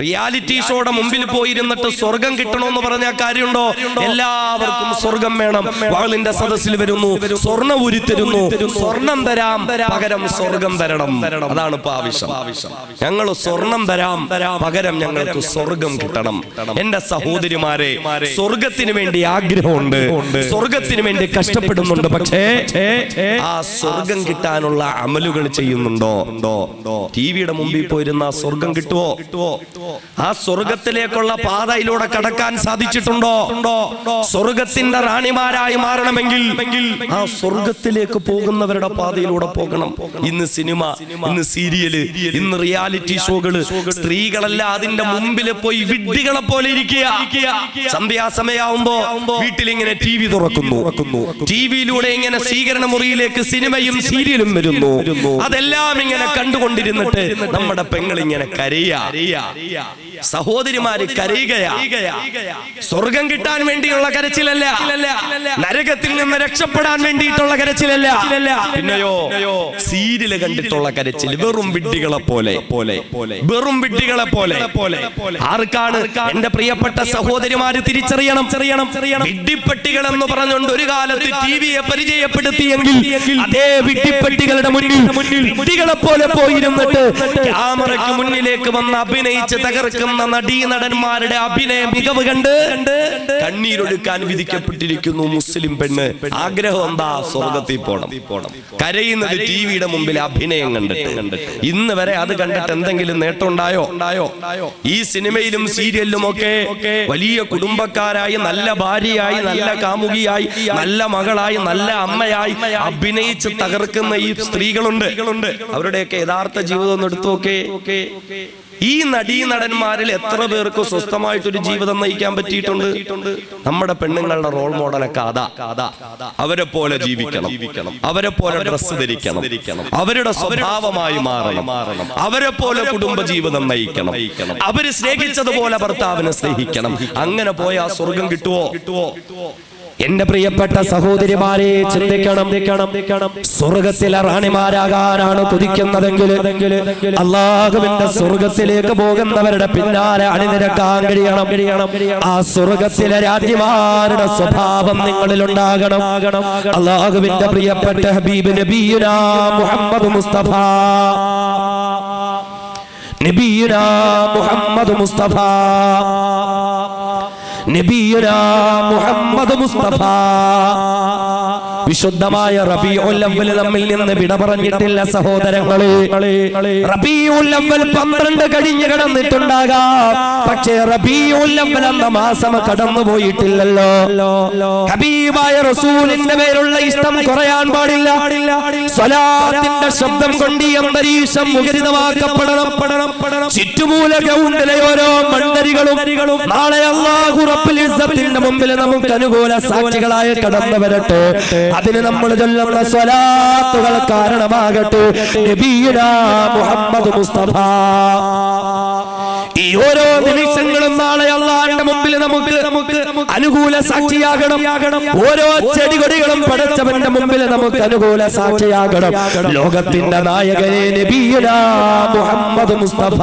Reality ഷോയുടെ മുമ്പിൽ പോയിരുന്നിട്ട് സ്വർഗം കിട്ടണമെന്ന് പറഞ്ഞ കാര്യമുണ്ടോ? എല്ലാവർക്കും സ്വർഗം വേണം. വാളിന്റെ സദസ്സിൽ വരുന്നു. സ്വർണ ഉരുത്തരുന്നു. സ്വർണം തരാം. പകരം സ്വർഗം തരണം. അതാണ് ഇപ്പൊ ആവശ്യം ഞങ്ങൾ സ്വർണം തരാം. പകരം ഞങ്ങൾക്ക് സ്വർഗം കിട്ടണം. എന്റെ സഹോദരിമാരെ സ്വർഗത്തിന് വേണ്ടി ആഗ്രഹമുണ്ട്. സ്വർഗത്തിന് വേണ്ടി കഷ്ടപ്പെടുന്നുണ്ട്. പക്ഷേ ആ സ്വർഗം കിട്ടാനുള്ള അമലുകൾ ചെയ്യുന്നുണ്ടോ? ടി വിയുടെ മുമ്പിൽ പോയിരുന്ന സ്വർഗം കിട്ടുവോ? കിട്ടുവോ? ആ സ്വർഗത്തിലേക്കുള്ള പാതയിലൂടെ കടക്കാൻ സാധിച്ചിട്ടുണ്ടോ? സ്വർഗത്തിന്റെ റാണിമാരായി മാറണമെങ്കിൽ ആ സ്വർഗത്തിലേക്ക് പോകുന്നവരുടെ പാതയിലൂടെ പോകണം. ഇന്ന് സിനിമ ഇന്ന് സീരിയൽ ഇന്ന് റിയാലിറ്റി ഷോകൾ. സ്ത്രീകളല്ല അതിന്റെ മുമ്പിൽ പോയി വിഡ്ഢികളെ പോലെ ഇരിക്കുക. സന്ധ്യാസമയാവുമ്പോ വീട്ടിൽ ഇങ്ങനെ ടി വി തുറക്കുന്നു. ടി വിയിലൂടെ ഇങ്ങനെ സ്വീകരണ മുറിയിലേക്ക് സിനിമയും സീരിയലും വരുന്നു. അതെല്ലാം ഇങ്ങനെ കണ്ടുകൊണ്ടിരുന്നിട്ട് നമ്മുടെ പെങ്ങൾ ഇങ്ങനെ കരയാ. സഹോദരിമാര് കരയുകയാ. സ്വർഗം കിട്ടാൻ വേണ്ടിയുള്ള കരച്ചിലല്ല. നരകത്തിൽ നിന്ന് രക്ഷപ്പെടാൻ വേണ്ടിയിട്ടുള്ള കരച്ചിലല്ല. പിന്നെയോ സീരിയൽ കണ്ടിട്ടുള്ള കരച്ചിൽ വെറും വിഡ്ഢികളെ പോലെ. പോലെ. വെറും വിഡ്ഢികളെ പോലെ. ആർക്കാണ് എന്റെ പ്രിയപ്പെട്ട സഹോദരിമാര് തിരിച്ചറിയണം? ചെറിയണം ചെറിയണം വിഡ്ഢിപ്പെട്ടികൾ എന്ന് പറഞ്ഞുകൊണ്ട് ഒരു കാലത്ത് ടി വിയെ പരിചയപ്പെടുത്തിയെങ്കിൽ അതേ വിഡ്ഢിപ്പെട്ടികളുടെ മുന്നിൽ വിഡ്ഢികളെ പോലെ പോയിരുന്നിട്ട് ക്യാമറയ്ക്ക് മുന്നിലേക്ക് വന്ന് അഭിനയിച്ച് തകർക്കുന്ന നടീ നടന്മാരുടെ അഭിനയ മികവ് കണ്ട് കണ്ണീരൊഴുക്കാൻ വിധിക്കപ്പെട്ടിരിക്കുന്നു മുസ്ലിം പെണ്ണ്. ആഗ്രഹം എന്താ? സ്വർഗത്തിൽ പോണം. കരയുന്നത് ടി വിയുടെ മുമ്പിൽ അഭിനയം കണ്ടിട്ട്. ഇന്ന് വരെ അത് കണ്ടിട്ട് എന്തെങ്കിലും നേട്ടം ഉണ്ടായോ ഉണ്ടായോ ഈ സിനിമയിലും സീരിയലിലും ഒക്കെ വലിയ കുടുംബക്കാരായി നല്ല ഭാര്യയായി നല്ല കാമുകിയായി നല്ല മകളായി നല്ല അമ്മയായി അഭിനയിച്ച് തകർക്കുന്ന ഈ സ്ത്രീകളുണ്ട്. അവരുടെയൊക്കെ യഥാർത്ഥ ജീവിതം ഒന്ന് എടുത്തു നോക്കേ. ഈ നടീ നടന്മാരിൽ എത്ര പേർക്ക് സ്വസ്ഥമായിട്ടൊരു ജീവിതം നയിക്കാൻ പറ്റിയിട്ടുണ്ട്? നമ്മുടെ പെണ്ണുങ്ങളുടെ റോൾ മോഡലൊക്കെ അതാ. അവരെ പോലെ ജീവിക്കണം. അവരെ പോലെ ഡ്രസ്സ് ധരിക്കണം. അവരുടെ സ്വഭാവമായി മാറണം. അവരെ പോലെ കുടുംബ ജീവിതം നയിക്കണം. അവർ സ്നേഹിച്ചതുപോലെ ഭർത്താവിനെ സ്നേഹിക്കണം. അങ്ങനെ പോയാൽ സ്വർഗം കിട്ടുവോ കിട്ടുവോ? എന്റെ പ്രിയപ്പെട്ട സഹോദരിമാരെ ചിന്തിക്കണം. സ്വർഗത്തിലെ റാണിമാരാകാനാണ് കൊതിക്കുന്നതെങ്കിൽ അള്ളാഹുവിന്റെ സ്വർഗത്തിലേക്ക് പോകുന്നവരുടെ പിന്നാലെ അണിനിരക്കാൻ കഴിയണം. കഴിയണം. ആ സ്വർഗത്തിലെ രാജ്യമാരുടെ സ്വഭാവം നിങ്ങളിൽ ഉണ്ടാകണം അള്ളാഹുവിന്റെ പ്രിയപ്പെട്ട ഹബീബ് നബീന മുഹമ്മദ് മുസ്തഫ. നബീന മുഹമ്മദ് മുസ്തഫ. നബിയുന മുഹമ്മദ് മുസ്തഫ. വിശുദ്ധമായ റബീഉൽ അവ്വൽ നമ്മിൽ നിന്ന് വിട പറഞ്ഞിട്ടില്ല സഹോദരങ്ങളെ. അവ്വൽ 12 കഴിഞ്ഞു കടന്നിട്ടുണ്ടാകാം. പക്ഷേ റബീഉൽ അവ്വൽ എന്ന മാസം കടന്നു പോയിട്ടില്ലല്ലോ. ഹബീബായ റസൂലിന്റെ മേലുള്ള ഇഷ്ടം കുറയാൻ പാടില്ല. സ്വലാത്തിന്റെ ശബ്ദം കൊണ്ട് അന്തരീക്ഷം മുഖരിതമാക്കപ്പെടണം. ചുറ്റുമൂല ഗൗണ്ടിലെ ഓരോ മണ്ഡരികളും നാളെ അള്ളാഹു റബ്ബുൽ ഇസ്സത്തിന്റെ മുമ്പിൽ നമുക്ക് അനുകൂല സാക്ഷികളായി കടന്നു വരട്ടെ. അതിന് നമ്മൾ ചൊല്ലുന്ന സ്വലാത്തുകൾ കാരണമാകട്ടെ. മുഹമ്മദ് മുസ്തഫ. ഈ ഓരോ നിമിഷങ്ങളും നാളെ അള്ളാന്റെ മുമ്പിൽ നമുക്ക് നമുക്ക് അനുകൂല സാക്ഷിയാകണം. ഓരോ ചെടികൊടികളും പടച്ചവന്റെ മുമ്പിൽ നമുക്ക് അനുകൂല സാക്ഷിയാകണം. ലോകത്തിന്റെ നായകനെ നബിയുനാ മുഹമ്മദ് മുസ്തഫ.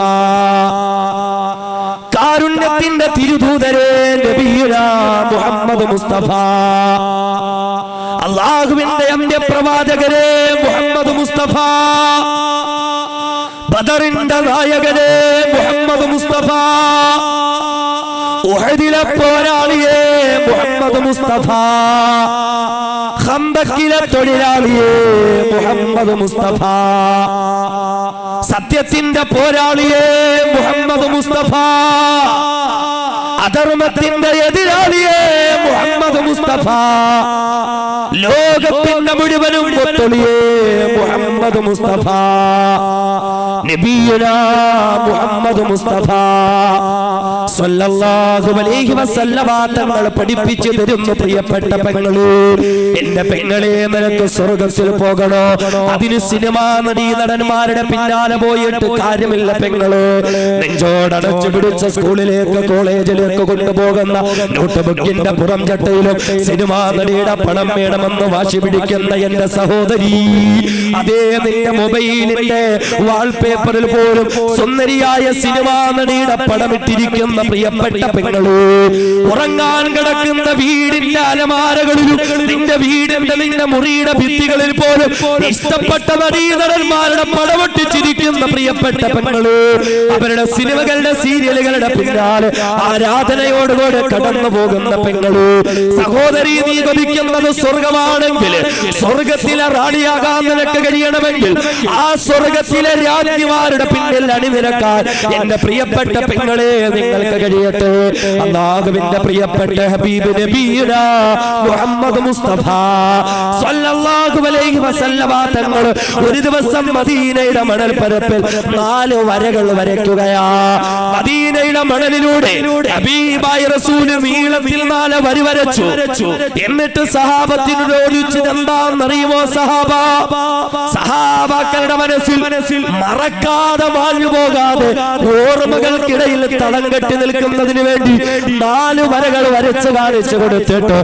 കാരുണ്യത്തിന്റെ തിരുദൂതരേ നബിയുനാ മുഹമ്മദ് മുസ്തഫ. അള്ളാഹുവിന്റെ അന്ത്യപ്രവാചകരെ മുഹമ്മദ് മുസ്തഫ. ബദറിന്റെ നായകനെ മുഹമ്മദ് മുസ്തഫ. ഉഹദിലെ പോരാളിയെ മുഹമ്മദ് മുസ്തഫ. ഖന്തക്കിലെ തൊഴിലാളിയെ മുഹമ്മദ് മുസ്തഫ. സത്യത്തിന്റെ പോരാളിയെ മുഹമ്മദ് മുസ്തഫ. അധർമ്മത്തിന്റെ എതിരാളിയെ മുഹമ്മദ് മുസ്തഫ. ലോകത്തിന്റെ മുഴുവനും മുഹമ്മദ് മുസ്തഫ. നബിയുനാ മുഹമ്മദ് മുസ്തഫ. സല്ലല്ലാഹു അലൈഹി വസല്ലമ തങ്ങൾ പഠിപ്പിച്ചു തരുന്നു പ്രിയപ്പെട്ട പെങ്ങളെ. എന്റെ പെങ്ങളെ നിനക്ക് സ്വർഗത്തിൽ പോകണോ? അതിന് സിനിമാ നടി നടന്മാരുടെ പിന്നാലെ പോയിട്ട് കാര്യമില്ല പെങ്ങൾ. നെഞ്ചോടടച്ചു പിടിച്ച സ്കൂളിലേക്ക് കോളേജിലേക്ക് കൊണ്ടുപോകുന്ന നോട്ട് ബുക്കിന്റെ പുറം ചട്ടയിലും സിനിമാ നടിയുടെ പണം വേണമെന്ന് വാശി പിടിക്കുന്ന എന്റെ സഹോദരി. അതേ നിന്റെ മൊബൈലിന്റെ വാൾപേപ്പറിൽ പോലും സുന്ദരിയായ സിനിമാ നടിയുടെ പടമിട്ടിരിക്കുന്ന പ്രിയപ്പെട്ട പെങ്ങൾ ഉറങ്ങാൻ കിടക്കുന്ന വീടിന്റെ അലമാരകളിലും നിന്റെ വീടിന്റെ നിന്റെ മുറിയുടെ ഭിത്തികളിൽ പോലും ഇഷ്ടപ്പെട്ട നടീനടന്മാരുടെ പടമൊട്ടിച്ചിരിക്കുന്ന പ്രിയപ്പെട്ട പെങ്ങൾ. അവരുടെ സിനിമകളുടെ സീരിയലുകളുടെ പിന്നാലെ ആരാധനയോടുകൂടെ കടന്നു പോകുന്ന പെങ്ങൾ സഹോദരി നീ കൊതിക്കുന്നത് സ്വർഗമാണെങ്കിൽ സ്വർഗത്തിലെ റാണിയാകാൻ നിനക്ക് കഴിയണമെങ്കിൽ ആ സ്വർഗത്തിലെ രാജ്ഞിമാരുടെ പിന്നിൽ അണിനിരക്കാൻ എന്റെ പ്രിയപ്പെട്ട പെങ്ങളെ നിങ്ങൾക്ക് കഴിയട്ടെ. അള്ളാഹുവിന്റെ പ്രിയപ്പെട്ട ഹബീബ് നബീന മുഹമ്മദ് മുസ്തഫ സല്ലല്ലാഹു അലൈഹി വസല്ലമ തങ്ങൾ ഒരു ദിവസം മദീനയുടെ മണൽ പരപ്പിൽ നാല് വരകൾ വരയ്ക്കുകയാ. മദീനയുടെ മണലിലൂടെ ഹബീബായ റസൂൽ നീളത്തിൽ നാല് വരി വരച്ചു. എന്നിട്ട് സഹാബത്തിനോട് എന്താണെന്നറിയുമോ സഹാബ? സഹാബാക്കളുടെ മനസ്സിൽ മനസ്സിൽ മറക്കാതെ മാഞ്ഞു പോകാതെ ഓർമ്മകൾക്കിടയിൽ തടം കെട്ടി നിൽക്കുന്നതിന് വേണ്ടി നാല് വരകൾ വരച്ച് കാണിച്ചു കൊടുത്തിട്ട്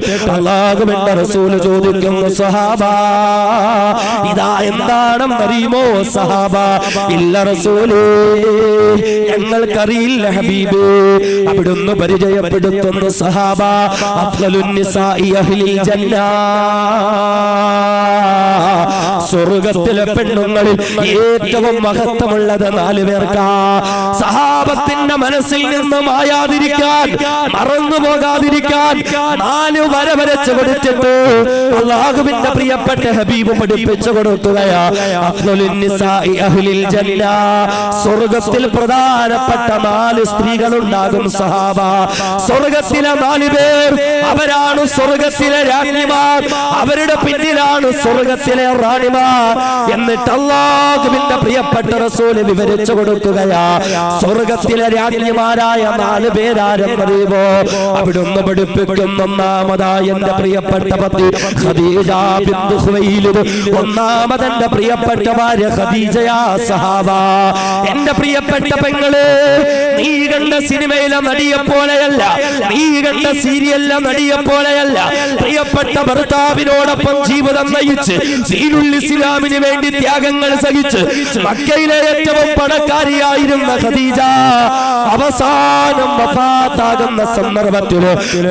റസൂൽ ചോദിക്കുന്നു സഹാബ ഇതാ എന്താണെന്നറിയുമോ സഹാബ? ഇല്ല റസൂലേ ഞങ്ങൾക്കറിയില്ല ഹബീബ് അവിടുന്ന് പരിചയപ്പെടുത്തുന്നു സഹാബ. നിസാഇ അഹ്ലിൽ ജന്ന. സ്വർഗത്തിലെ പെണ്ണുങ്ങളിൽ ഏറ്റവും മഹത്വമുള്ളത് നാല് പേർക്കാ സഹാബത്തിന്റെ മനസ്സിൽ നിന്ന് മായാതിരിക്കാൻ മറന്നു പോകാതിരിക്കാൻ നാല് വര വരച്ച് കൊടുത്തിട്ട് അള്ളാഹുവിന്റെ പ്രിയപ്പെട്ട ഹബീബ് പഠിപ്പിച്ചു കൊടുക്കുകയാ. അഫ്ലുലിൻ അഹ്ലിൽ ജന്ന. സ്വർഗത്തിൽ പ്രധാനപ്പെട്ട നാല് സ്ത്രീകൾ ഉണ്ടാകും സഹാബ. സ്വർഗത്തിലെ നാല് പേർ അവരാണ് സ്വർഗത്തിലെ രാജ്ഞിമാർ. അവരുടെ പിന്നിലാണ് സ്വർഗത്തിലെ റാണിമാർ. എന്നിട്ട് അള്ളാഹുവിന്റെ പ്രിയപ്പെട്ട റസൂൽ വിവരിച്ചു കൊടുക്കുകയാ. സ്വർഗത്തിലെ രാജ്ഞിമാരായ നാല് പേരാരെന്നറിയുമോ അവിടുന്ന് പഠിപ്പിക്കുന്ന ഒന്നാമതായ എന്റെ പ്രിയപ്പെട്ട പതി ഒന്നാമത് എന്റെ പ്രിയപ്പെട്ട ഭാര്യ ഖദീജയാ സഹാബ. എന്റെ പ്രിയപ്പെട്ട പെങ്ങൾ നീ കണ്ട സിനിമയിലെ നടിയെ പോലെയല്ല. നീ കണ്ട സീരിയലിലെ നടിയെ പോലെയല്ല. പ്രിയപ്പെട്ട ഭർത്താവിനോടൊപ്പം ജീവിതം നയിച്ച്. ദീനുൽ ഇസ്ലാമിന് വേണ്ടി ത്യാഗങ്ങൾ സഹിച്ച് മക്കയിലെ ഏറ്റവും പണക്കാരിയായിരുന്ന ഖദീജ അവസാനം വഫാത്താകുന്ന സന്ദർഭത്തിൽ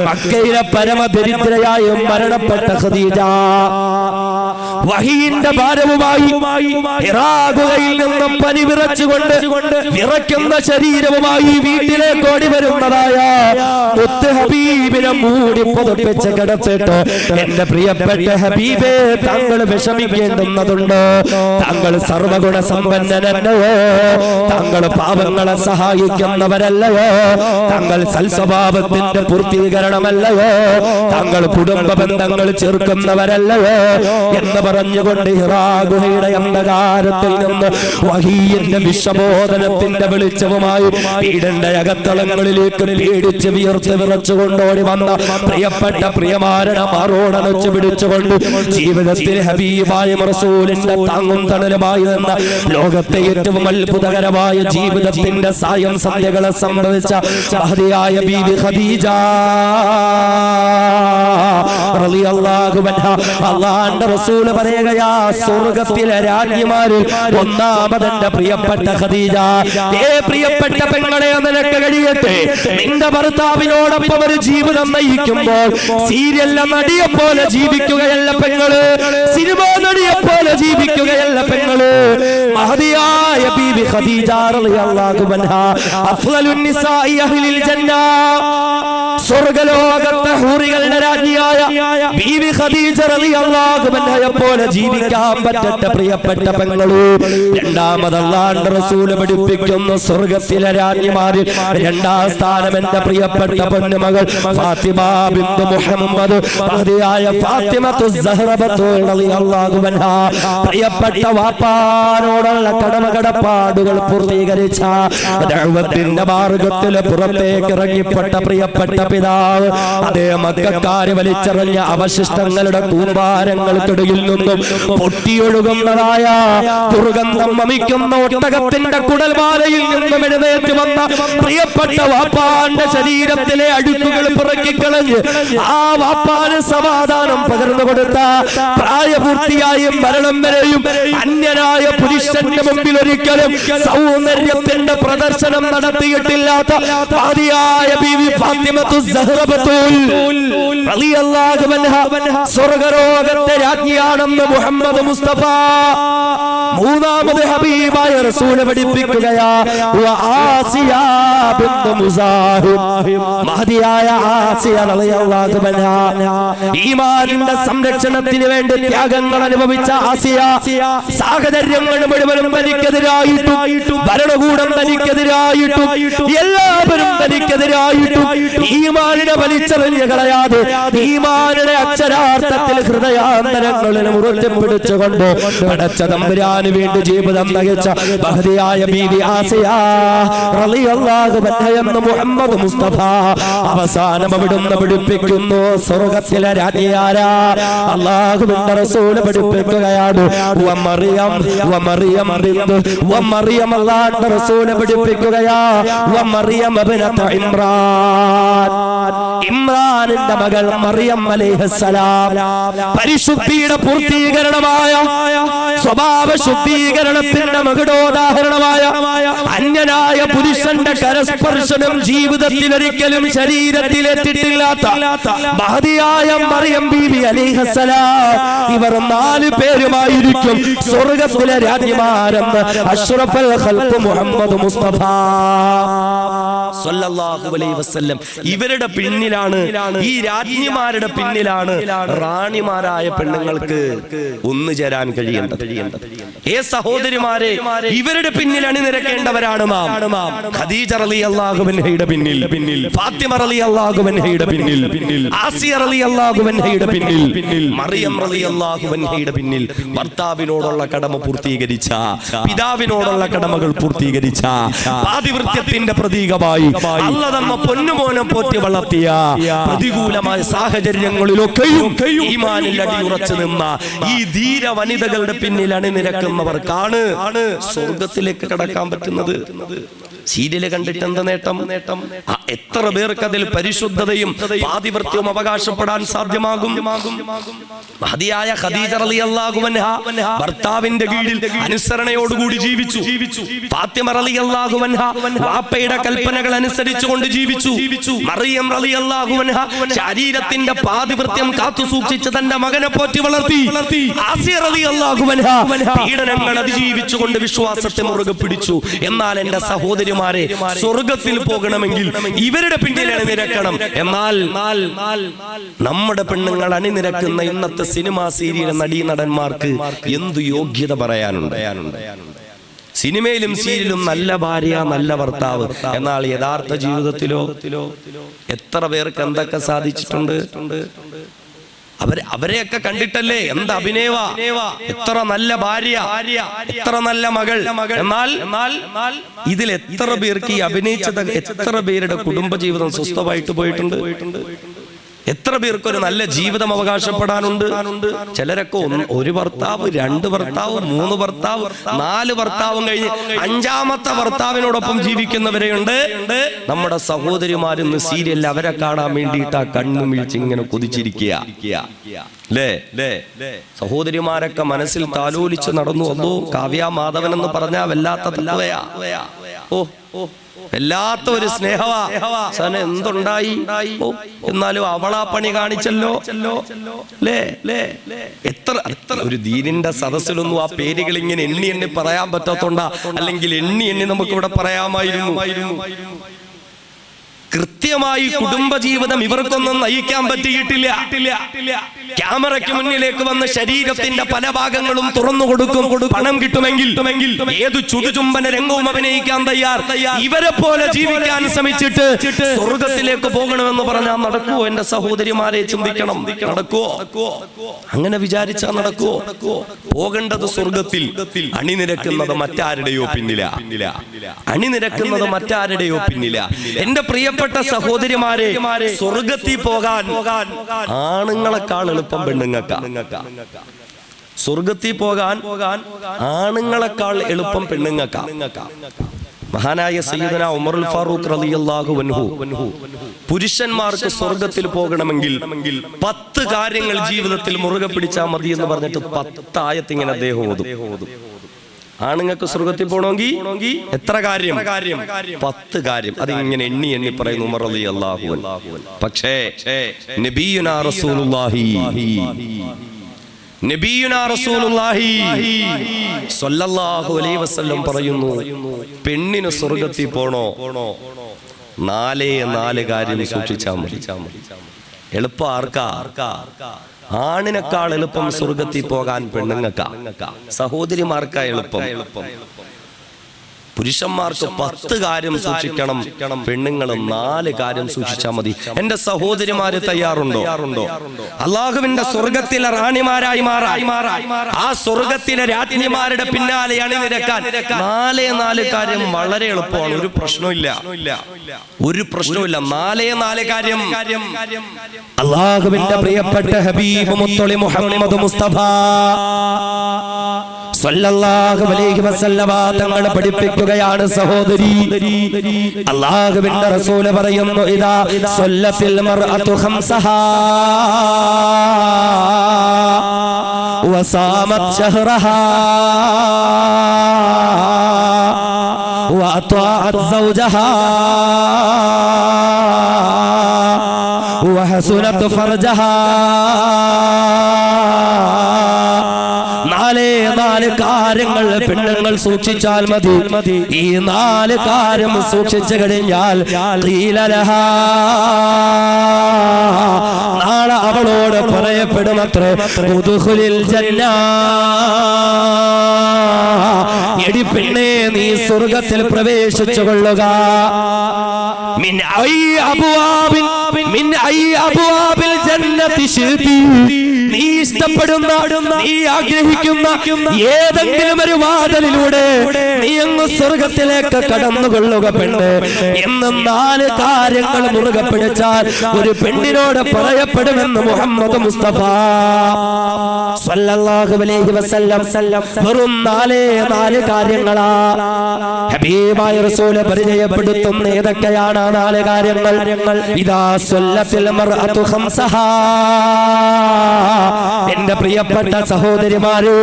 മക്കയിലെ പരമദരിദ്രയായും മരണപ്പെട്ട ഖദീജ വഹീന്റെ ഭാരവുമായി ഇറാഖുകയിൽ നിന്നും പനി വിറച്ചുകൊണ്ട് വിറയ്ക്കുന്ന ശരീരവുമായി വീട്ടിലേക്ക് ഓടി വരുന്നതായ മൂടി പുതപ്പിച്ച് കിടച്ചിട്ട് എന്റെ പ്രിയപ്പെട്ട ഹബീബേ താങ്കൾ വിഷമിക്കേണ്ടുന്നതുണ്ട് താങ്കൾ സർവഗുണ സമ്പന്നനല്ലയോ താങ്കൾ പാപങ്ങളെ സഹായിക്കുന്നവരല്ലയോ? താങ്കൾ സൽസ്വഭാവത്തിന്റെ പൂർത്തീകരണമല്ലയോ? താങ്കൾ കുടുംബ ബന്ധങ്ങൾ ചേർക്കുന്നവരല്ലയോ എന്ന് പറഞ്ഞുകൊണ്ട് ഹിറാഗുഹയുടെ അന്ധകാരത്തിൽ നിന്ന് വഹീയന്റെ വിശ്വബോധനത്തിന്റെ വെളിച്ചവുമായി വീടിന്റെ അകത്തളങ്ങളിലേക്ക് പേടിച്ച് വിയർച്ച് വിറച്ചുകൊണ്ടോടി വന്ന പ്രിയപ്പെട്ട പ്രിയമാരണ മാറോടനച്ചു പിടിച്ചുകൊണ്ട് ജീവിതത്തിൽ ഹബീബായ റസൂലിന്റെ താങ്ങും തണലുമായി നിന്ന ലോകത്തെ ഏറ്റവും അത്ഭുതകരമായ ജീവിതത്തിന്റെ സായം സന്ധ്യകളെ സംഭവിച്ച മഹതിയായ ബീവി ഖദീജ. അള്ളാന്റെ പ്രിയപ്പെട്ട ഖദീജ. ഏ പ്രിയപ്പെട്ട പെങ്ങളെ നിനക്ക് ഒരു ജീവിതം നയിക്കുമ്പോൾ സീരിയലിലെ നടിയെ പോലെ ജീവിക്കുകയല്ല പെങ്ങൾ. സിനിമ നടിയെ പോലെ ജീവിക്കുകയല്ല പെങ്ങൾ. മഹതിയായ ബീബി ഖദീജ റളിയല്ലാഹു അൻഹ. അഫ്ളലുൻ നിസാഇ അഹ്ലിൽ ജന്ന. സ്വർഗലോകത്തെ ഹൂറികളുടെ രാജ്ഞിയായ ബീവി ഖദീജ റളിയല്ലാഹു പോലെ ജീവിക്കാൻ പറ്റട്ടെ പ്രിയപ്പെട്ട പെങ്ങളൂ. രണ്ടാമത് അല്ലാഹുവിന്റെ റസൂൽ പഠിപ്പിക്കുന്ന സ്വർഗത്തിലെ രാജ്ഞിമാരിൽ രണ്ടാം സ്ഥാനം എന്റെ പ്രിയപ്പെട്ട പൊന്നുമകൾ ഫാത്തിമ ബിന്ദു മുഹമ്മദ് മഹദിയായ ഫാത്തിമത്തു റളിയല്ലാഹു അൻഹ. പ്രിയപ്പെട്ട വാപ്പാനോടുള്ള കടമകടപ്പാടുകൾ പൂർത്തീകരിച്ച ദഅവത്തിന്റെ മാർഗത്തിൽ പുറത്തേക്ക് ഇറങ്ങിപ്പെട്ട പ്രിയപ്പെട്ട പിതാവ് അതേ മക്കാര് വലിച്ചെറിഞ്ഞ അവശിഷ്ടങ്ങളുടെ കൂമ്പാരങ്ങൾക്കിടയിൽ നിന്നും പൊട്ടിയൊഴുകുന്നതായ ദുർഗന്ധം വമിക്കുന്ന ഒട്ടകത്തിന്റെ കുടൽമാലയിൽ നിന്നും എഴുന്നേറ്റ് വന്ന പ്രിയപ്പെട്ട വാപ്പാന്റെ ശരീരത്തിലെ അഴുക്കുകൾ പിറക്കിക്കളഞ്ഞ് ആ വാപ്പാന് സമാധാനം പകർന്നു കൊടുത്ത പ്രായപൂർത്തിയായും മരണം വരെയും അന്യനായ പുരുഷന്റെ മുമ്പിൽ ഒരിക്കലും സൗന്ദര്യത്തിന്റെ പ്രദർശനം നടത്തിയിട്ടില്ലാത്ത ഫാത്തിമത്തു സ്വർഗരോഗത്തെ രാജ്ഞിയാണെന്ന് മുഹമ്മദ് മുസ്തഫ മൂന്നാമത് ഹബീബായ റസൂൽ പഠിപ്പിക്കുകയാ അൻഹ ഈമാനിന്റെ സംരക്ഷണത്തിന് വേണ്ടി ത്യാഗങ്ങൾ അനുഭവിച്ച ആസിയ സാഹചര്യങ്ങൾ മുഴുവനും തനിക്കെതിരായിട്ടും ഭരണകൂടം തനിക്കെതിരായിട്ടും എല്ലാവരും തനിക്കെതിരായിട്ടും ഈമാനിനെ വലിച്ചെറിഞ്ഞ് കളയാതെ ഈമാനിനെ അക്ഷരാർത്ഥത്തിൽ ഹൃദയാന്തരങ്ങളിൽ മുറുകെ പിടിച്ചുകൊണ്ട് അടച്ച തമ്പുരാന് വേണ്ടി ജീവിതം നയിച്ച ബഹദിയായ ബീവി ആസിയ അൻഹ മുഹമ്മദ് മുസ്തഫ അവസാനം അവിടുന്ന് പഠിപ്പിക്കുന്നു സ്വർഗത്തിലെ രാജ്ഞിയാരാ? അള്ളാഹുവിന്റെ റസൂൽ പഠിപ്പിക്കുകയാണ് വ മറിയം വ മറിയം ബിന്ദു വ മറിയം അള്ളാഹുവിന്റെ റസൂൽ പഠിപ്പിക്കുകയാ വ മറിയം ഇബ്നത്ത് ഇമ്രാൻ ഇമ്രാനിന്റെ മകൾ മറിയം അലൈഹിസ്സലാം. പരിശുദ്ധിയുടെ പൂർത്തീകരണമായ സ്വഭാവ ശുദ്ധീകരണത്തിന്റെ മകുടോദാഹരണമായ അന്യനായ പുരുഷന്റെ കരസ്പർശനം ജീവിതത്തിൽ ഒരിക്കലും ശരീരത്തിലെത്തിയിട്ടില്ലാത്ത മഹതിയായ മറിയം ബീവി അലിഹസലാം ഇവർ നാല് പേരുമായിരിക്കും സ്വർഗത്തിലെ രാജ്ഞിമാരെന്ന് അഷ്റഫൽ ഖൽഖ് മുഹമ്മദ് മുസ്തഫ. സല്ലല്ലാഹു അലൈഹി വസല്ലം. ഇവരുടെ പിന്നിലാണ്. ഈ രാജ്ഞിമാരുടെ പിന്നിലാണ് റാണിമാരായ പെണ്ണുങ്ങൾക്ക് ഒന്നു ചേരാൻ കഴിയേണ്ടത്. ഏ സഹോദരിമാരെ ഇവരുടെ പിന്നിൽ അണിനിരക്കേണ്ടവരാണ് നാം. ഖദീജ റളിയല്ലാഹു അൻഹയുടെ പിന്നിൽ പിന്നിൽ ഫാത്തിമ റളിയല്ലാഹു അൻഹയുടെ പിന്നിൽ പിന്നിൽ ആസിയ റളിയല്ലാഹു അൻഹയുടെ പിന്നിൽ പിന്നിൽ മറിയം റളിയല്ലാഹു അൻഹയുടെ പിന്നിൽ ഭർത്താവിനോടുള്ള കടമ പൂർത്തീകരിച്ച പിതാവിനോടുള്ള കടമകൾ പൂർത്തീകരിച്ച പാതിവൃത്യത്തിന്റെ പ്രതീകമായി അല്ല തമ്മ പൊന്നുമോനെ പോറ്റി വളർത്തിയ പ്രതികൂലമായ സാഹചര്യങ്ങളിലൊക്കെയും ഈമാനിൽ അടിയുറച്ചു നിന്ന ഈ ധീര വനിതകളുടെ പിന്നിൽ അണിനിരക്കുന്നവർക്കാണ് സ്വർഗത്തിലേക്ക് കടക്കാൻ പറ്റുന്നത്. സീരിയൽ കണ്ടിട്ട് എന്ത് നേട്ടം? നേട്ടം? എത്ര പേർക്ക് അതിൽ പരിശുദ്ധതയും പാതിവൃത്യവും അവകാശപ്പെടാൻ സാധ്യമാകും? മഹതിയായ ഖദീജ ഭർത്താവിന്റെ കീഴിൽ അനുസരണയോടുകൂടി ജീവിച്ചു. ജീവിച്ചു ഫാത്തിമ റളിയല്ലാഹു അൻഹ വാപ്പയുടെ കൽപ്പനകൾ അനുസരിച്ചുകൊണ്ട് ജീവിച്ചു. മറിയം റളിയല്ലാഹു അൻഹ ശരീരത്തിന്റെ പാതിവൃത്യം കാത്തു സൂക്ഷിച്ച് തന്റെ മകനെ പോറ്റി വളർത്തി. ആസിയ റളിയല്ലാഹു അൻഹ പീഡനങ്ങൾ അതിജീവിച്ചുകൊണ്ട് വിശ്വാസത്തെ മുറുകെ പിടിച്ചു. എന്നാൽ എന്റെ സഹോദരിമാരെ സ്വർഗത്തിൽ പോകണമെങ്കിൽ ഇവരുടെ പിന്നിൽ അണിനിരക്കണം എന്നാൽ നമ്മുടെ പെണ്ണുങ്ങൾ അണിനിരക്കുന്ന ഇന്നത്തെ സിനിമാ സീരിയൽ നടീനടന്മാർക്ക് എന്തു യോഗ്യത പറയാനുണ്ട്? സിനിമയിലും സീരിയലും നല്ല ഭാര്യ നല്ല ഭർത്താവ്. എന്നാൽ യഥാർത്ഥ ജീവിതത്തിലോ എത്ര പേർക്ക് എന്തൊക്കെ സാധിച്ചിട്ടുണ്ട്? അവരെ അവരെയൊക്കെ കണ്ടിട്ടല്ലേ? എന്ത് അഭിനയവ എത്ര നല്ല ഭാര്യ എത്ര നല്ല മകൾ. എന്നാൽ ഇതിൽ എത്ര പേർക്ക് ഈ അഭിനയിച്ചത് എത്ര പേരുടെ കുടുംബജീവിതം സ്വസ്ഥമായിട്ട് പോയിട്ടുണ്ട്? എത്ര പേർക്ക് ഒരു നല്ല ജീവിതം അവകാശപ്പെടാനുണ്ട് ചിലരൊക്കെ ഒരു ഭർത്താവ് രണ്ട് ഭർത്താവ് മൂന്ന് ഭർത്താവ് നാല് ഭർത്താവും കഴിഞ്ഞ് അഞ്ചാമത്തെ ഭർത്താവിനോടൊപ്പം ജീവിക്കുന്നവരെയുണ്ട് നമ്മുടെ സഹോദരിമാരിന്ന് സീരിയലിൽ അവരെ കാണാൻ വേണ്ടിയിട്ട് ആ കണ്ണും മിഴിച്ച് ഇങ്ങനെ കൊതിച്ചിരിക്കുക. സഹോദരിമാരൊക്കെ മനസ്സിൽ താലോലിച്ച് നടന്നു. വന്നു കാവ്യ മാധവൻ എന്ന് പറഞ്ഞാൽ വല്ലാത്ത ഓ ഓ. വല്ലാത്ത ഒരു സ്നേഹവാ. സന എന്തുണ്ടായി? എന്നാലും അവളാ പണി കാണിച്ചല്ലോ. എത്ര എത്ര ഒരു ദീനിന്റെ സദസ്സിലൊന്നും ആ പേരുകൾ ഇങ്ങനെ എണ്ണി എണ്ണി പറയാൻ പറ്റാത്തോണ്ടാ. അല്ലെങ്കിൽ എണ്ണി എണ്ണി നമുക്ക് ഇവിടെ പറയാമായിരുന്നു. കൃത്യമായി കുടുംബജീവിതം ഇവർക്കൊന്നും നയിക്കാൻ പറ്റിയിട്ടില്ല. ക്യാമറയ്ക്ക് മുന്നിലേക്ക് വന്ന് ശരീരത്തിന്റെ പല ഭാഗങ്ങളും തുറന്നു കൊടുക്കും. പണം കിട്ടുമെങ്കിൽ ഏത് ചുതുചുംബന രംഗവും അഭിനയിക്കാൻ തയ്യാർ. ഇവരെ പോലെ ജീവിക്കാൻ ശ്രമിച്ചിട്ട് സ്വർഗത്തിലേക്ക് പോകണമെന്ന് പറഞ്ഞാൽ നടക്കുവോ? എന്റെ സഹോദരിമാരെ ചിന്തിക്കണം. നടക്കുവോ? അങ്ങനെ വിചാരിച്ചാൽ നടക്കുവോ? പോകേണ്ടത് സ്വർഗത്തിൽ. അണിനിരക്കുന്നത് മറ്റാരുടെയോ പിന്നില? അണിനിരക്കുന്നത് മറ്റാരുടെയോ പിന്നില? എന്റെ പ്രിയപ്പെട്ട സഹോദരിമാരെ സ്വർഗത്തിൽ പോകാൻ ആണുങ്ങളെക്കാൾ എളുപ്പം പെണ്ണുങ്ങക്ക സ്വർഗത്തിൽ പോകാൻ ആണുങ്ങളെക്കാൾ എളുപ്പം പെണ്ണുങ്ങക്ക മഹാനായ സയ്യിദന ഉമറുൽ ഫാറൂഖ് റളിയല്ലാഹു അൻഹു. പുരുഷന്മാർക്ക് സ്വർഗത്തിൽ പോകണമെങ്കിൽ പത്ത് കാര്യങ്ങൾ ജീവിതത്തിൽ മുറുകെ പിടിച്ചാൽ മതി എന്ന് പറഞ്ഞിട്ട് പത്ത് ആയത്തിങ്ങനെ അദ്ദേഹം ഓതും. ആണുങ്ങൾക്ക് സ്വർഗത്തിൽ പോകണമെങ്കിൽ എത്ര കാര്യം? പത്ത് കാര്യം. അത് ഇങ്ങനെ എണ്ണി എണ്ണി പറയുന്നു ഉമർ അലി അള്ളാഹു പക്ഷേ നബിയുനാ റസൂലുള്ളാഹി. നബിയുനാ റസൂലുള്ളാഹി. സ്വല്ലല്ലാഹു അലൈഹി വസല്ലം പറയുന്നു പെണ്ണിന് സ്വർഗത്തിൽ പോണോ? നാലേ നാല് കാര്യം സൂക്ഷിച്ചാൽ മതി. എളുപ്പം ആർക്കാ? ആണിനേക്കാൾ എളുപ്പം സ്വർഗത്തിൽ പോകാൻ പെണ്ണുങ്ങൾക്കാ. സഹോദരിമാർക്കാ എളുപ്പം. പുരുഷന്മാർക്ക് പത്ത് കാര്യം സൂക്ഷിക്കണം. പെണ്ണുങ്ങൾ നാല് കാര്യം സൂക്ഷിച്ചാൽ മതി. എന്റെ സഹോദരിമാര് തയ്യാറുണ്ടോ? അള്ളാഹുവിന്റെ സ്വർഗത്തിലെ റാണിമാരായി മാറായി ആ സ്വർഗത്തിലെ രാജ്ഞിമാരുടെ പിന്നാലെ അണിനിരക്കാൻ നാലേ നാല് കാര്യം വളരെ എളുപ്പമാണ്. ഒരു പ്രശ്നമില്ല ഒരു പ്രശ്നമില്ല നാലേ നാല് കാര്യം. അള്ളാഹുവിന്റെ പ്രിയപ്പെട്ട ഹബീബ് മുത്തൊളി മുഹമ്മദ് മുസ്തഫ. സല്ലല്ലാഹു അലൈഹി വസല്ലമ തങ്ങൾ പഠിപ്പിക്കുകയാണ് സഹോദരി അള്ളാഹുവിന്റെ റസൂല് പറയുന്നു ഇതാ സല്ലത്തിൽ മർഅതു ഖംസഹാ وصامت شهرها وأطاعت زوجها وحسنت فرجها നാലേ കാര്യങ്ങൾ പെണ്ണുങ്ങൾ സൂക്ഷിച്ചാൽ മതി ഈ നാല് കാര്യം സൂക്ഷിച്ചു കഴിഞ്ഞാൽ. നാളെ അവളോട് പറയപ്പെടുമത്രേ ഉദ്ഖുലിൽ ജന്ന എടി പെണ്ണേ നീ സ്വർഗത്തിൽ പ്രവേശിച്ചു കൊള്ളുക. നീ ഇഷ്ടപ്പെടുന്ന നീ ആഗ്രഹിക്കുന്ന ഏതെങ്കിലും ഒരു വാതിലിലൂടെ നീ അങ്ങ് സ്വർഗത്തിലേക്ക് കടന്നുകൊള്ളുക പെണ്ണ്. എന്ന് നാല് കാര്യങ്ങൾ മുറുകെ പിടിച്ചാൽ ഒരു പെണ്ണിനോട് പറയപ്പെടുമെന്ന് മുഹമ്മദ് മുസ്തഫ. വെറും നാലേ നാല് കാര്യങ്ങളാ. ഹബീബായ റസൂൽ പരിചയപ്പെടുത്തുന്ന ഏതൊക്കെയാണ് നാല് കാര്യങ്ങൾ? ഇതാ സ്വല്ലത്തിൽ എന്റെ പ്രിയപ്പെട്ട സഹോദരിമാര്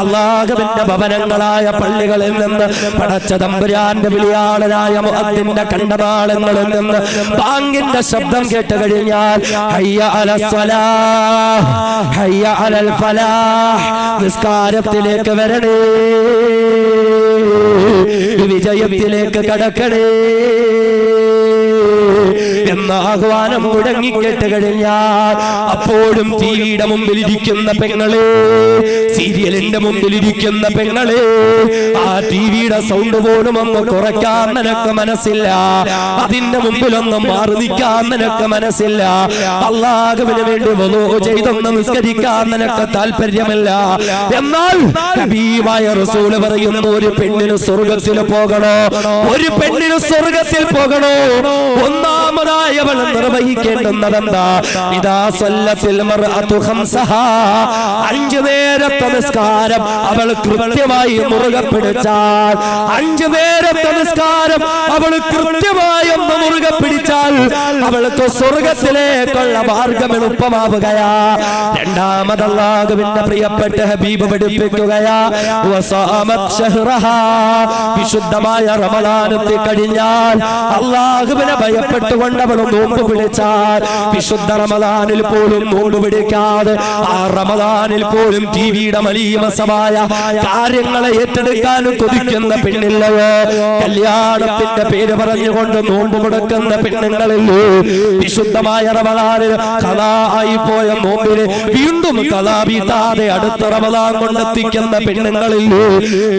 അള്ളാഹുവിന്റെ ഭവനങ്ങളായ പള്ളികളിൽ നിന്ന് പടച്ച തമ്പുരാന്റെ വിളിയാളനായ മുഖത്തിന്റെ കണ്ടനാളങ്ങളിൽ നിന്ന് ബാങ്കിന്റെ ശബ്ദം കേട്ട് കഴിഞ്ഞാൽ ഹയ്യ അലസ്സലാഹ് ഹയ്യ അലൽ ഫലാഹ് നിസ്കാരത്തിലേക്ക് വരണേ. വിജയത്തിലേക്ക് കടക്കണേ. എന്ന ആഹ്വാനം മുടങ്ങിക്കെട്ട് അപ്പോഴും ടിവിയുടെ മുമ്പിൽ ഇരിക്കുന്ന പെങ്ങളെ സീരിയലിന്റെ മുമ്പിൽ ഇരിക്കുന്ന പെങ്ങളെ ആ ടിവിയുടെ സൗണ്ട് പോലും ഒന്ന് കുറയ്ക്കാൻ നിനക്ക് മനസ്സില്ല. അതിന്റെ മുമ്പിലൊന്നും മാറി നിൽക്കാൻ നിനക്ക് മനസ്സില്ല. അള്ളാഹുവിന് വേണ്ടി വലോ ചെയ്തൊന്ന് നിസ്കരിക്കാൻ നിനക്ക് താല്പര്യമില്ല. എന്നാൽ റസൂൽ പറയുന്ന ഒരു പെണ്ണിന് സ്വർഗത്തിൽ പോകണോ? ഒരു പെണ്ണിന് സ്വർഗത്തിൽ പോകണോ? ഒന്നാമതായി അവൾ നിർവഹിക്കേണ്ടുന്നതെന്താ ഇതാ സല്ലത്തിൽ അഞ്ചു നേരത്തെ നിസ്കാരം അവൾ കൃത്യമായി മുറുകെ പിടിച്ചാൽ. അഞ്ചു നേരത്തെ നിസ്കാരം അവൾ കൃത്യമായി ഒന്ന് മുറുകെ പിടിച്ചാൽ അവൾക്ക് സ്വർഗത്തിലേക്കുള്ള മാർഗം എളുപ്പമാവുകയാ രണ്ടാമതല്ലാഹുവിന്റെ പ്രിയപ്പെട്ട ഹബീബ് പഠിപ്പിക്കുകയാ. വിശുദ്ധമായ റമലാനത്തിൽ കഴിഞ്ഞാൽ അള്ളാഹുവിനെ ഭയപ്പെട്ടുകൊണ്ട് അവൾ നോമ്പ് പിടിച്ചാൽ വിശുദ്ധ റമദാനിൽ പോലും നോമ്പ് പിടിക്കാതെ ആ റമദാനിൽ പോലും ടിവിയുടെ മലീമസമായ കാര്യങ്ങളെ ഏറ്റെടുക്കാൻ കൊതിക്കുന്ന പെണ്ണില്ലയോ? കല്യാണത്തിന്റെ പേര് പറഞ്ഞുകൊണ്ട് നോമ്പ് മുടക്കുന്ന പെണ്ണുങ്ങളില്ലേ വിശുദ്ധമായ റമദാനിൽ കലായി പോയ നോമ്പിനെ വീണ്ടും കലാ അടുത്ത റമദാൻ കൊണ്ടെത്തിക്കുന്ന പെണ്ണുങ്ങളില്ലേ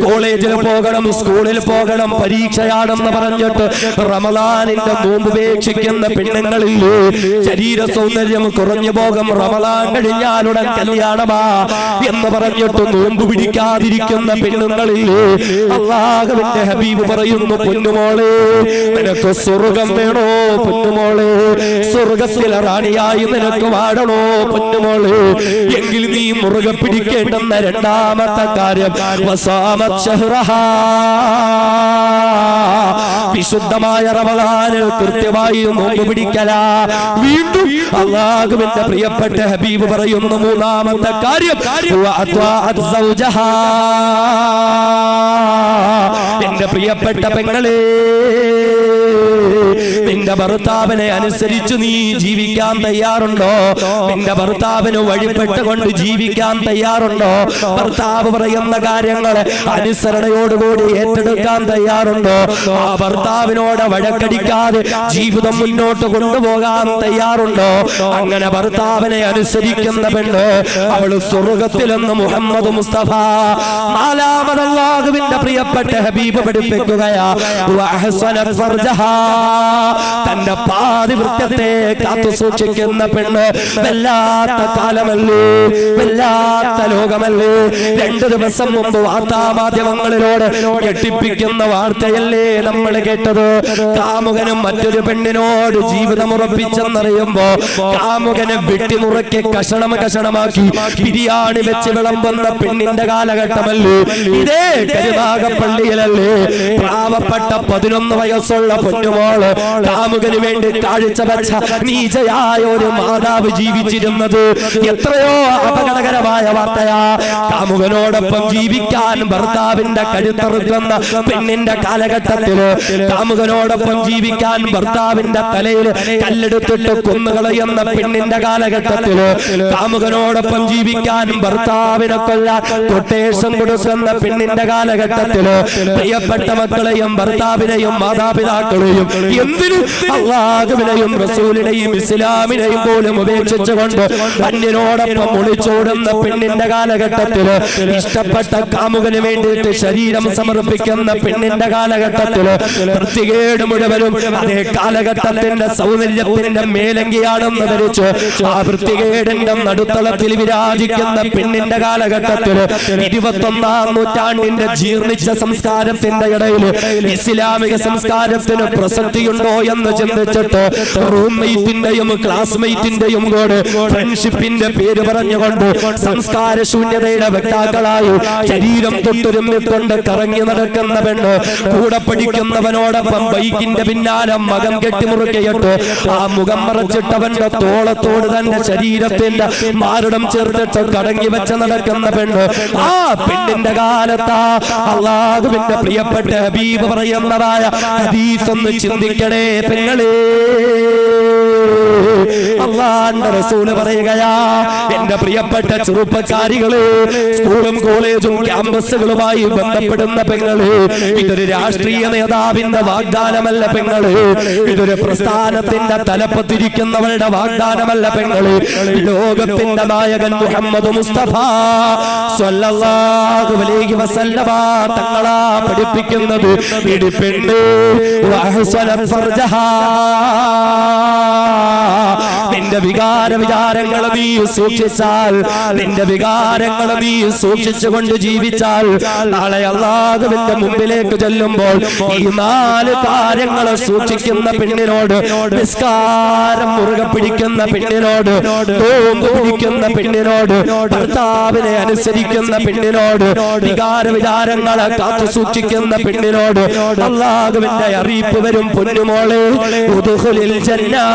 കോളേജിൽ പോകണം സ്കൂളിൽ പോകണം പരീക്ഷയാണെന്ന് പറഞ്ഞിട്ട് റമദാനിന്റെ നോമ്പ് ഉപേക്ഷിക്കുന്ന പെണ്ണുങ്ങളില്ലേ ശരീര സൗന്ദര്യം കുറഞ്ഞു പോകും റമലാൻ കഴിഞ്ഞാലുടൻ കല്യാണമാ എന്ന് പറഞ്ഞിട്ട് നോമ്പ് പിടിക്കാതിരിക്കുന്ന പെണ്ണുങ്ങളിൽ അള്ളാഹുവിന്റെ ഹബീബ് പറയുന്നു പൊന്നുമോളെ നിനക്ക് സ്വർഗം വേണോ പൊന്നുമോളെ? സ്വർഗത്തിലെ റാണിയായി നിനക്ക് വാടണോ പൊന്നുമോളെ? എങ്കിൽ നീ മുറുകെ പിടിക്കേണ്ടെന്ന രണ്ടാമത്തെ കാര്യം വസാമത് ഷഹ്റഹാ. വിശുദ്ധമായ റമദാനിൽ കൃത്യമായി നോമ്പ് പിടിക്കല. വീണ്ടും അള്ളാഹുവിന്റെ പ്രിയപ്പെട്ട ഹബീബ് പറയുന്നു മൂന്നാമത്തെ കാര്യം. എന്റെ പ്രിയപ്പെട്ട പെങ്ങളെ നിന്റെ ഭർത്താവിനെ അനുസരിച്ച് നീ ജീവിക്കാൻ തയ്യാറുണ്ടോ? നിന്റെ ഭർത്താവിന് വഴിപ്പെട്ടുകൊണ്ട് ജീവിക്കാൻ തയ്യാറുണ്ടോ? ഭർത്താവ് പറയുന്ന കാര്യങ്ങൾ അനുസരണയോടുകൂടി ഏറ്റെടുക്കാൻ തയ്യാറുണ്ടോ? ആ ഭർത്താവിനോട് വഴക്കടിക്കാതെ ജീവിതം മുന്നോട്ട് കൊണ്ടുപോകാൻ തയ്യാറുണ്ടോ? അങ്ങനെ ഭർത്താവിനെ അനുസരിക്കുന്ന പെണ്ണ് അവൾ സ്വർഗത്തിലെന്ന് മുഹമ്മദ് മുസ്തഫ. നാലാമതല്ലാഹുവിന്റെ പ്രിയപ്പെട്ട ഹബീബ് പഠിപ്പിക്കുകയാ. തന്റെ പാതിവൃത്യത്തെ കാത്തു സൂക്ഷിക്കുന്ന പെണ്ണ് വല്ലാത്ത കാലമല്ലേ? വല്ലാത്ത ലോകമല്ലേ? രണ്ടു ദിവസം മുമ്പ് വാർത്താമാധ്യമങ്ങളിലൂടെ ഞെട്ടിപ്പിക്കുന്ന വാർത്തയല്ലേ നമ്മൾ കേട്ടത്. കാമുകനും മറ്റൊരു പെണ്ണിനോട് ജീവിതം ഉറപ്പിച്ചെന്നറിയുമ്പോ കാമുകനെ വെട്ടിമുറക്കി കഷണം കഷണമാക്കി ബിരിയാണി വെച്ച് വിളമ്പുന്ന പെണ്ണിന്റെ കാലഘട്ടമല്ലേ? ഇതേ കരുനാഗപ്പള്ളിയിലല്ലേ? പാവപ്പെട്ട പതിനൊന്ന് വയസ്സുള്ള പൊന്നുമോൾ കാമുകന് വേണ്ടി കാഴ്ച വെച്ച നീചയായ ഒരു മാതാവ് ജീവിച്ചിരുന്നത് എത്രയോ അപകടകരമായ വാർത്തയാ. കാമുകനോടൊപ്പം ജീവിക്കാൻ ഭർത്താവിന്റെ കഴുത്തറുക്കുന്ന പെണ്ണിന്റെ കാലഘട്ടത്തിൽ കാമുകനോടൊപ്പം ജീവിക്കാൻ ഭർത്താവിന്റെ തലയിൽ കല്ലെടുത്തിട്ട് കൊന്നുകളയുന്ന പെണ്ണിന്റെ കാലഘട്ടത്തിൽ കാമുകനോടൊപ്പം ജീവിക്കാൻ ഭർത്താവിനെ കൊല്ലാൻ കൊട്ടേഷൻ കൊടുക്കുന്ന പെണ്ണിന്റെ കാലഘട്ടത്തിൽ പ്രിയപ്പെട്ട മക്കളെയും ഭർത്താവിനെയും മാതാപിതാക്കളെയും എന്തിനു അള്ളാഹുവിനെയും റസൂലിനെയും ഇസ്ലാമിനെയും പോലും ഉപേക്ഷിച്ചുകൊണ്ട് അന്യനോടൊപ്പം ഒളിച്ചോടുന്ന പെണ്ണിന്റെ കാലഘട്ടത്തിൽ ഇഷ്ടപ്പെട്ട കാമുകന് വേണ്ടിയിട്ട് ശരീരം സമർപ്പിക്കുന്ന പെണ്ണിന്റെ കാലഘട്ടത്തിൽ വൃത്തികേട് മുഴുവനും അതേ കാലഘട്ടത്തിന്റെ സൗന്ദര്യത്തിന്റെ മേലങ്കിയാണെന്ന് ധരിച്ച് ആ വൃത്തികേടിന്റെ നടുത്തളത്തിൽ വിരാജിക്കുന്ന പെണ്ണിന്റെ കാലഘട്ടത്തിൽ ഇരുപത്തൊന്നാം നൂറ്റാണ്ടിന്റെ ജീർണിച്ച സംസ്കാരത്തിന്റെ ഇടയിൽ ഇസ്ലാമിക സംസ്കാരത്തിന് പ്രസക്തിയുണ്ടോ എന്ന് ചിന്തിച്ചിട്ട് റൂംമേറ്റിന്റെയും ക്ലാസ്മേറ്റിന്റെയും കൂടെ ഫ്രണ്ട്ഷിപ്പിന്റെ പേര് പറഞ്ഞുകൊണ്ട് സംസ്കാര ശൂന്യതയുടെ വ്യക്താക്കളായി ശരീരം തൊട്ടുരുമ്മിക്കൊണ്ട് കറങ്ങി നടക്കുന്ന പെണ്ണ്? കൂടെ പഠിക്കുന്നവനോടൊപ്പം ബൈക്കിന്റെ പിന്നാലെ മകം കെട്ടിമുറുക്കയിട്ട്. ആ മുഖം മറച്ചിട്ടവന്റെ തോളത്തോട് തന്നെ ശരീരത്തിന്റെ മാരടം ചേർത്തിട്ട് കടങ്ങി വെച്ച് നടക്കുന്ന പെണ്ണ്. ആ പെണ്ണിന്റെ കാലത്താ അള്ളാഹുവിന്റെ പ്രിയപ്പെട്ട ഹബീബ് പറയുന്നതായ ഹദീസ് ഒന്ന് ചിന്തിക്കണേ. പെങ്ങളേ അള്ളാന്റെ റസൂൽ പറയുകയാ എന്റെ പ്രിയപ്പെട്ട ചെറുപ്പക്കാരികൾ സ്കൂളും കോളേജും ക്യാമ്പസുകളുമായി ബന്ധപ്പെടുന്ന പെങ്ങൾ ഇതൊരു രാഷ്ട്രീയ നേതാവിന്റെ വാഗ്ദാനമല്ല പെങ്ങൾ. ഇതൊരു പ്രസ്ഥാനത്തിന്റെ തലപ്പത്തിരിക്കുന്നവരുടെ വാഗ്ദാനമല്ല പെങ്ങൾ. ലോകത്തിന്റെ നായകൻ മുഹമ്മദ് മുസ്തഫ സ്വല്ലല്ലാഹു അലൈഹി വസല്ലമ തങ്ങളാ പഠിപ്പിക്കുന്നത് ഇടിപ്പെണ്ണ് വഹ്സനത് ഫർജഹാ. നിന്റെ വികാര വിചാരങ്ങൾ നീ സൂക്ഷിച്ചാൽ നിന്റെ വികാരങ്ങൾ നീ സൂക്ഷിച്ചുകൊണ്ട് ജീവിച്ചാൽ നാളെ അള്ളാഹുവിന്റെ മുമ്പിലേക്ക് ചെല്ലുമ്പോൾ ഈ നാല് കാര്യങ്ങൾ സൂക്ഷിക്കുന്ന പെണ്ണിനോട് നിസ്കാരം മുറുകെ പിടിക്കുന്ന പെണ്ണിനോട് നോമ്പ് പിടിക്കുന്ന പെണ്ണിനോട് ഭർത്താവിനെ അനുസരിക്കുന്ന പെണ്ണിനോട് വികാര വിചാരങ്ങളെ കാത്തു സൂക്ഷിക്കുന്ന പെണ്ണിനോട് അള്ളാഹുവിന്റെ അറിയിപ്പ് വരും പൊന്നുമോളെ ഉദുഹുലിൽ ജന്നാ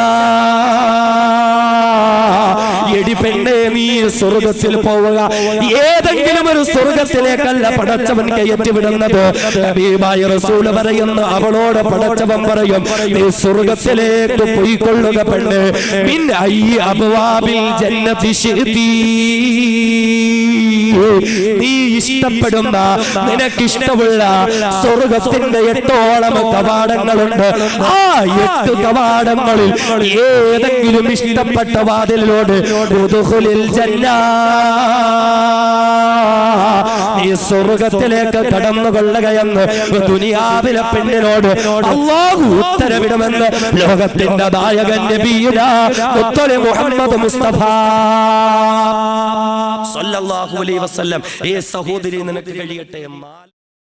എടി പെണ്ണെ നീ സ്വർഗത്തിൽ പോവുക. ഏതെങ്കിലും ഒരു സ്വർഗത്തിലേക്കല്ല പടച്ചവൻ കയറ്റി വിടുന്നത്. റസൂൽ പറയുന്ന അവളോട് പടച്ചവൻ പറയും നീ സ്വർഗത്തിലേക്ക് പോയിക്കൊള്ളുക പെണ്ണ്. പിന്നെ ഐ അബുവാബിൽ ജന്നതി ശിഅ്തി. നീ ഇഷ്ടപ്പെടുന്ന നിനക്കിഷ്ടമുള്ള സ്വർഗത്തിന്റെ എട്ടോളം കവാടങ്ങളുണ്ട്. ആ എട്ട് കവാടങ്ങളിൽ ഏതെങ്കിലും ഇഷ്ടപ്പെട്ട വാതിലിലോട് ജന്ന. നീ സ്വർഗത്തിലേക്ക് കടന്നു കൊള്ളുകയെന്ന് ദുനിയാവിലെ പെണ്ണിനോട് അള്ളാഹു ഉത്തരവിടുമെന്ന് ലോകത്തിന്റെ നായകൻ ബീരാ മുത്തലി മുഹമ്മദ് മുസ്തഫ. സല്ലല്ലാഹു അലൈഹി വസല്ലം. ഏ സഹോദരി നിനക്ക് കഴിയട്ടെ